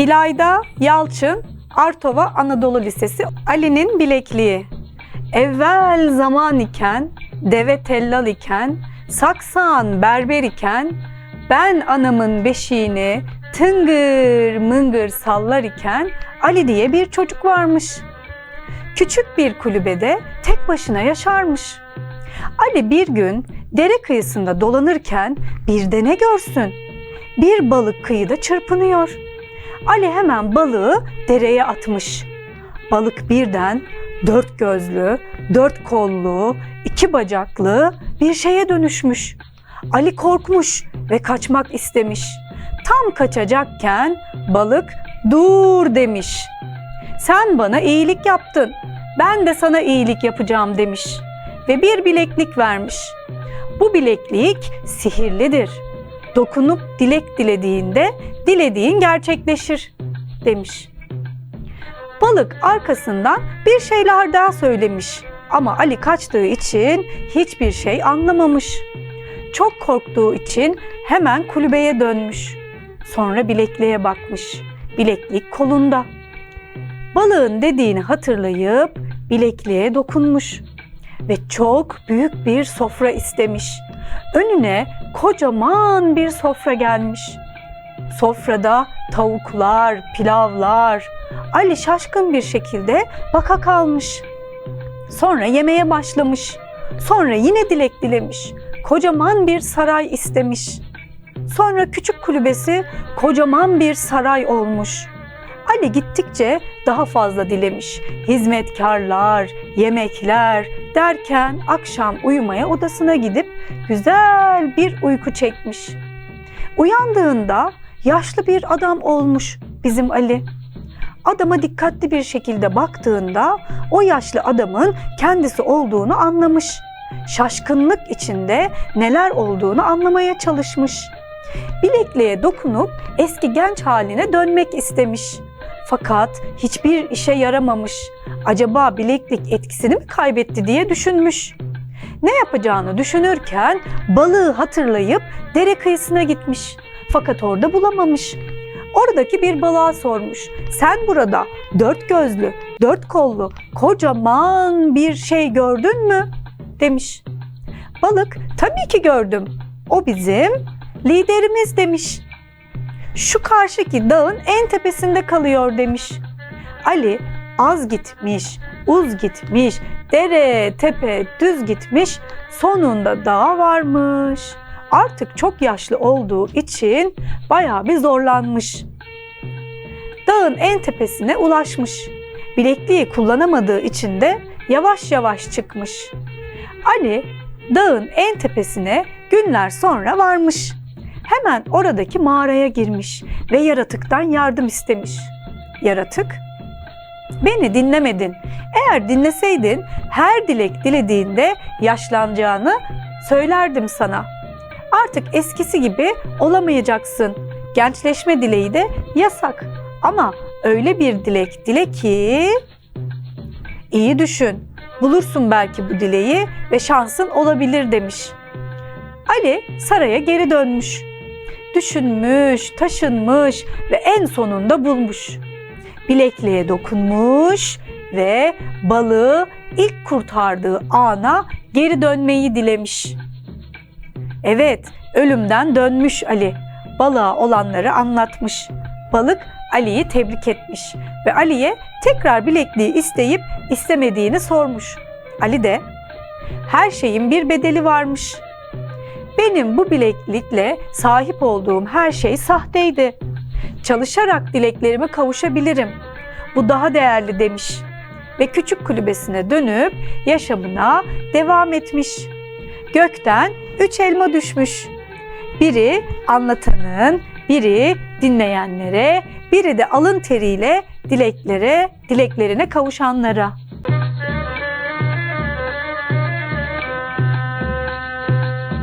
İlayda Yalçın, Artova Anadolu Lisesi, Ali'nin bilekliği. Evvel zaman iken, deve tellal iken, saksan berber iken, ben anamın beşiğini tıngır mıngır sallar iken Ali diye bir çocuk varmış. Küçük bir kulübede tek başına yaşarmış. Ali bir gün dere kıyısında dolanırken bir de ne görsün? Bir balık kıyıda çırpınıyor. Ali hemen balığı dereye atmış. Balık birden dört gözlü, dört kollu, iki bacaklı bir şeye dönüşmüş. Ali korkmuş ve kaçmak istemiş. Tam kaçacakken balık dur demiş. Sen bana iyilik yaptın. Ben de sana iyilik yapacağım demiş ve bir bileklik vermiş. Bu bileklik sihirlidir. Dokunup dilek dilediğinde dilediğin gerçekleşir demiş. Balık arkasından bir şeyler daha söylemiş ama Ali kaçtığı için hiçbir şey anlamamış. Çok korktuğu için hemen kulübeye dönmüş. Sonra bilekliğe bakmış. Bileklik kolunda. Balığın dediğini hatırlayıp bilekliğe dokunmuş ve çok büyük bir sofra istemiş. Önüne kocaman bir sofra gelmiş. Sofrada tavuklar, pilavlar. Ali şaşkın bir şekilde baka kalmış. Sonra yemeye başlamış. Sonra yine dilek dilemiş. Kocaman bir saray istemiş. Sonra küçük kulübesi kocaman bir saray olmuş. Ali gittikçe daha fazla dilemiş. Hizmetkarlar, yemekler derken akşam uyumaya odasına gidip güzel bir uyku çekmiş. Uyandığında yaşlı bir adam olmuş bizim Ali. Adama dikkatli bir şekilde baktığında o yaşlı adamın kendisi olduğunu anlamış. Şaşkınlık içinde neler olduğunu anlamaya çalışmış. Bilekliğe dokunup eski genç haline dönmek istemiş. Fakat hiçbir işe yaramamış. Acaba bileklik etkisini mi kaybetti diye düşünmüş. Ne yapacağını düşünürken balığı hatırlayıp dere kıyısına gitmiş. Fakat orada bulamamış. Oradaki bir balığa sormuş. Sen burada dört gözlü, dört kollu, kocaman bir şey gördün mü? Demiş. Balık tabii ki gördüm. O bizim liderimiz demiş. Şu karşıki dağın en tepesinde kalıyor demiş. Ali az gitmiş, uz gitmiş, dere, tepe, düz gitmiş, sonunda dağa varmış. Artık çok yaşlı olduğu için bayağı bir zorlanmış. Dağın en tepesine ulaşmış. Bilekliği kullanamadığı için de yavaş yavaş çıkmış. Ali dağın en tepesine günler sonra varmış. Hemen oradaki mağaraya girmiş ve yaratıktan yardım istemiş. Yaratık, beni dinlemedin. Eğer dinleseydin her dilek dilediğinde yaşlanacağını söylerdim sana. Artık eskisi gibi olamayacaksın. Gençleşme dileği de yasak. Ama öyle bir dilek dile ki iyi düşün. Bulursun belki bu dileği ve şansın olabilir demiş. Ali saraya geri dönmüş. Düşünmüş, taşınmış ve en sonunda bulmuş. Bilekliğe dokunmuş ve balığı ilk kurtardığı ana geri dönmeyi dilemiş. Evet, ölümden dönmüş Ali. Balığa olanları anlatmış. Balık Ali'yi tebrik etmiş ve Ali'ye tekrar bilekliği isteyip istemediğini sormuş. Ali de her şeyin bir bedeli varmış. Benim bu bileklikle sahip olduğum her şey sahteydi. Çalışarak dileklerime kavuşabilirim. Bu daha değerli demiş ve küçük kulübesine dönüp yaşamına devam etmiş. Gökten üç elma düşmüş. Biri anlatanın, biri dinleyenlere, biri de alın teriyle dileklere, dileklerine kavuşanlara.